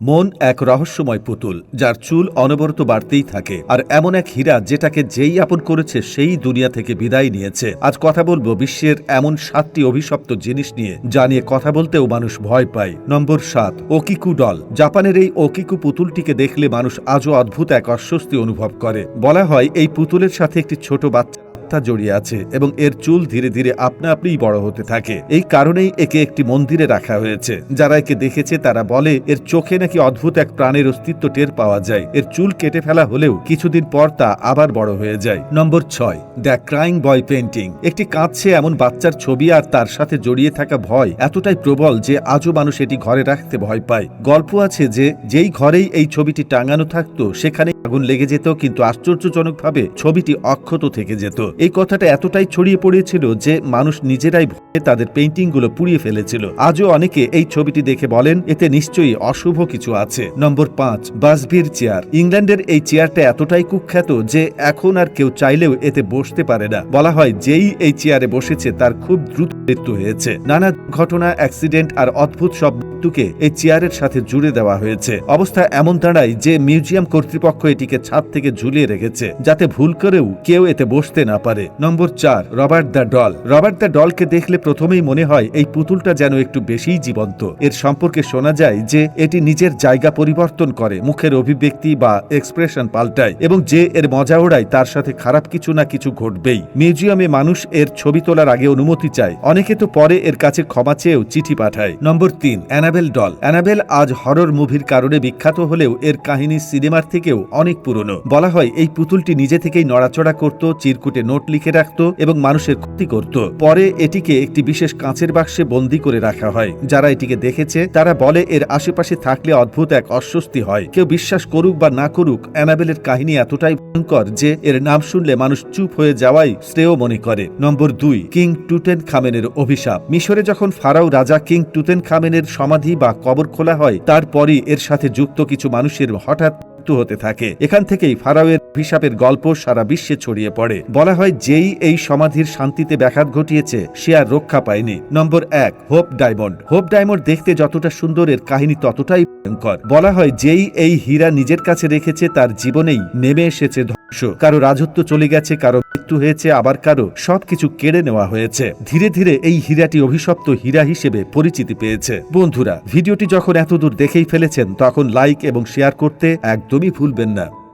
মন এক রহস্যময় পুতুল, যার চুল অনবরত বাড়তেই থাকে। আর এমন এক হীরা যেটাকে যেই আপন করেছে, সেই দুনিয়া থেকে বিদায় নিয়েছে। আজ কথা বলব বিশ্বের এমন সাতটি অভিশপ্ত জিনিস নিয়ে, যা নিয়ে কথা বলতেও মানুষ ভয় পায়। নম্বর সাত, ওকিকু ডল। জাপানের এই ওকিকু পুতুলটিকে দেখলে মানুষ আজও অদ্ভুত এক অস্বস্তি অনুভব করে। বলা হয়, এই পুতুলের সাথে একটি ছোট বাচ্চা আত্মা জড়িয়ে আছে এবং এর চুল ধীরে ধীরে আপনা আপনিই বড় হতে থাকে। এই কারণেই একে একটি মন্দিরে রাখা হয়েছে। যারা একে দেখেছে, তারা বলে, এর চোখে নাকি অদ্ভুত এক প্রাণের অস্তিত্ব টের পাওয়া যায়। এর চুল কেটে ফেলা হলেও কিছুদিন পর তা আবার বড় হয়ে যায়। নম্বর ছয়, দ্য ক্রাইং বয় পেন্টিং একটি কাঁদছে এমন বাচ্চার ছবি আর তার সাথে জড়িয়ে থাকা ভয় এতটাই প্রবল যে আজও মানুষ এটি ঘরে রাখতে ভয় পায়। গল্প আছে যে, যেই ঘরেই এই ছবিটি টাঙানো থাকতো সেখানে আগুন লেগে যেত, কিন্তু আশ্চর্যজনকভাবে ছবিটি অক্ষত থেকে যেত। এই কথাটা এতটাই ছড়িয়ে পড়েছিল যে মানুষ নিজেরাই ভয়ে তাদের পেন্টিংগুলো পুড়িয়ে ফেলেছিল। আজও অনেকে এই ছবিটি দেখে বলেন, এতে নিশ্চয়ই অশুভ কিছু আছে। নম্বর পাঁচ, বাসভির চেয়ার। ইংল্যান্ডের এই চেয়ারটা এতটাই কুখ্যাত যে এখন আর কেউ চাইলেও এতে বসতে পারে না। বলা হয়, যেই এই চেয়ারে বসেছে তার খুব দ্রুত মৃত্যু হয়েছে। নানা ঘটনা অ্যাক্সিডেন্ট আর অদ্ভুত সব মৃত্যুকে এই চেয়ারের সাথে জুড়ে দেওয়া হয়েছে। অবস্থা এমন দাঁড়ায় যে মিউজিয়াম কর্তৃপক্ষ এটিকে ছাদ থেকে ঝুলিয়ে রেখেছে, যাতে ভুল করেও কেউ এতে বসতে না পারে। নম্বর চার, Robert the doll. Robert the ডলকে দেখলে প্রথমেই মনে হয় এই পুতুলটা যেন একটু বেশিই জীবন্ত। এর সম্পর্কে শোনা যায় যে এটি নিজের জায়গা পরিবর্তন করে, মুখের অভিব্যক্তি বা এক্সপ্রেশন পাল্টায় এবং যে এর মজা ওড়ায় তার সাথে খারাপ কিছু না কিছু ঘটবেই। মিউজিয়ামে মানুষ এর ছবি তোলার আগে অনুমতি চায়। অনেকে তো পরে এর কাছে ক্ষমা চেয়েও চিঠি পাঠায়। নম্বর তিন, অ্যানাবেল ডল। অ্যানাবেল আজ হরর মুভির কারণে বিখ্যাত হলেও এর কাহিনী সিনেমার থেকেও অনেক পুরনো। বলা হয়, এই পুতুলটি নিজে থেকেই নড়াচড়া করত, চিরকুটে নোট লিখে রাখত এবং মানুষের ক্ষতি করত। পরে এটিকে একটি বিশেষ কাঁচের বাক্সে বন্দি করে রাখা হয়। যারা এটিকে দেখেছে, তারা বলে, এর আশেপাশে থাকলে অদ্ভুত এক অস্বস্তি হয়। কেউ বিশ্বাস করুক বা না করুক, অ্যানাবেলের কাহিনী এতটাই ভয়ঙ্কর যে, এর নাম শুনলে মানুষ চুপ হয়ে যাওয়াই শ্রেয় মনে করে। নম্বর দুই, কিং টুটেন খামেনের অভিশাপ। মিশরে যখন ফারাও রাজা কিং টুটেন খামেনের সমাধি বা কবর খোলা হয়, তারপরই এর সাথে যুক্ত কিছু মানুষের হঠাৎ হতে থাকে। এখান থেকেই ফারাওয়ের অভিশাপের গল্প সারা বিশ্বে ছড়িয়ে পড়ে। বলা হয়, যেই এই সমাধির শান্তিতে ব্যাঘাত ঘটিয়েছে, সে আর রক্ষা পায়নি। নম্বর এক, হোপ ডায়মন্ড। হোপ ডায়মন্ড দেখতে যতটা সুন্দর, এর কাহিনী ততটাই ভয়ঙ্কর। বলা হয়, যেই এই হীরা নিজের কাছে রেখেছে, তার জীবনেই নেমে এসেছে ধ্বংস। কারও রাজত্ব চলে গেছে, কারও মৃত্যু হয়েছে আবার কারও, সবকিছু কেড়ে নেওয়া হয়েছে। ধীরে ধীরে এই হীরাটি অভিশপ্ত হীরা হিসেবে পরিচিতি পেয়েছে। বন্ধুরা, ভিডিওটি যখন এতদূর দেখেই ফেলেছেন, তখন লাইক এবং শেয়ার করতে একদমই ভুলবেন না।